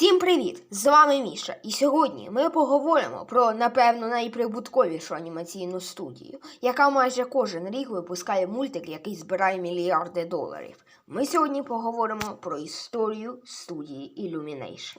Всім привіт! З вами Міша. І сьогодні ми поговоримо про, напевно, найприбутковішу анімаційну студію, яка майже кожен рік випускає мультик, який збирає мільярди доларів. Ми сьогодні поговоримо про історію студії Illumination.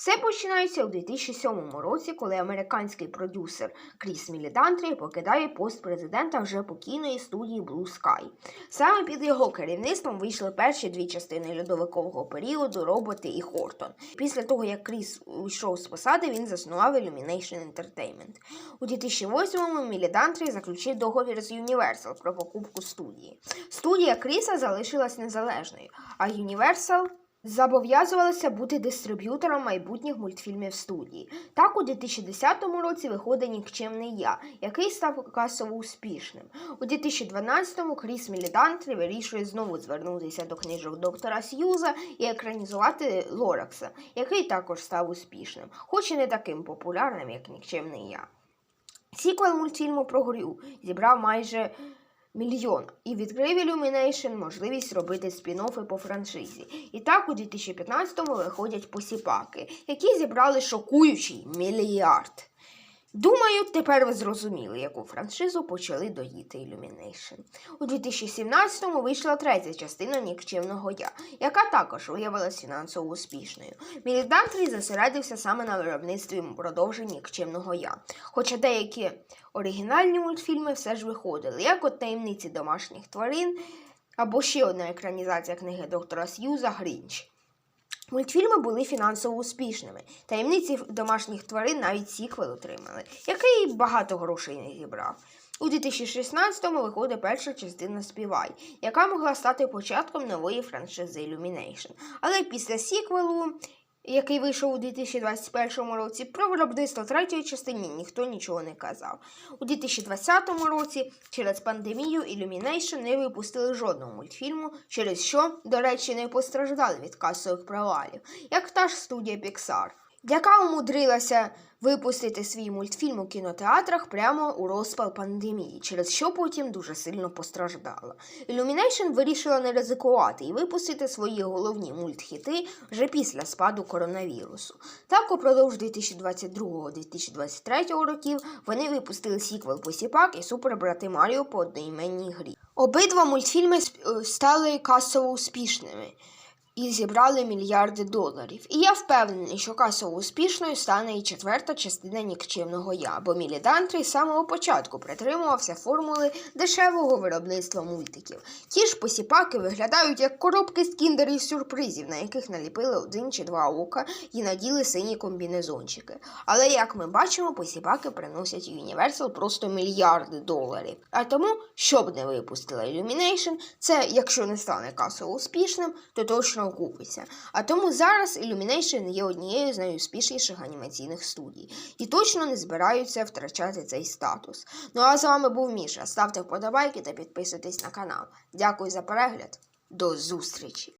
Все починається у 2007 році, коли американський продюсер Кріс Мілідантрі покидає пост президента вже покійної студії Blue Sky. Саме під його керівництвом вийшли перші дві частини льодовикового періоду Роботи і Хортон. Після того, як Кріс уйшов з посади, він заснував Illumination Entertainment. У 2008-му Мілідантрі заключив договір з Universal про покупку студії. Студія Кріса залишилась незалежною, а Universal Зобов'язувалися бути дистриб'ютором майбутніх мультфільмів студії. Так, у 2010 році виходить нікчемний я, який став касово успішним. У 2012-му Кріс Мілідантрі вирішує знову звернутися до книжок доктора Сьюза і екранізувати Лоракса, який також став успішним, хоч і не таким популярним, як нікчемний я. Сіквел мультфільму про Грю зібрав майже мільйон і відкрив Illumination можливість робити спін-оффи по франшизі. І так у 2015-му виходять посіпаки, які зібрали шокуючий мільярд. Думаю, тепер ви зрозуміли, яку франшизу почали доїти Illumination. У 2017-му вийшла третя частина Нікчемного Я, яка також виявилася фінансово успішною. Мілідантрій зосередився саме на виробництві продовжень Нікчемного Я. Хоча деякі оригінальні мультфільми все ж виходили, як от таємниці домашніх тварин, або ще одна екранізація книги доктора Сьюза Грінч. Мультфільми були фінансово успішними. Таємниці домашніх тварин навіть сіквел отримали, який багато грошей не зібрав. У 2016-му виходить перша частина Співай, яка могла стати початком нової франшизи Illumination. Але після сіквелу, який вийшов у 2021 році, про виробництво третьої частини ніхто нічого не казав. У 2020 році через пандемію Illumination не випустили жодного мультфільму, через що, до речі, не постраждали від касових провалів, як та ж студія Pixar, яка умудрилася випустити свій мультфільм у кінотеатрах прямо у розпал пандемії, через що потім дуже сильно постраждала. Illumination вирішила не ризикувати і випустити свої головні мультхіти вже після спаду коронавірусу. Так, упродовж 2022-2023 років вони випустили сіквел Посіпак і Супербрати Маріо по одноіменній грі. Обидва мультфільми е, стали касово успішними і зібрали мільярди доларів. І я впевнений, що касово успішною стане і четверта частина нікчемного я, бо Мілідантрі з самого початку притримувався формули дешевого виробництва мультиків. Ті ж посіпаки виглядають як коробки з кіндерів сюрпризів, на яких наліпили один чи два ока і наділи сині комбінезончики. Але як ми бачимо, посіпаки приносять Universal просто мільярди доларів. А тому, щоб не випустила Illumination, це якщо не стане касово успішним, то точно окупиться. А тому зараз Illumination є однією з найуспішніших анімаційних студій і точно не збираються втрачати цей статус. Ну а з вами був Міша. Ставте вподобайки та підписуйтесь на канал. Дякую за перегляд. До зустрічі!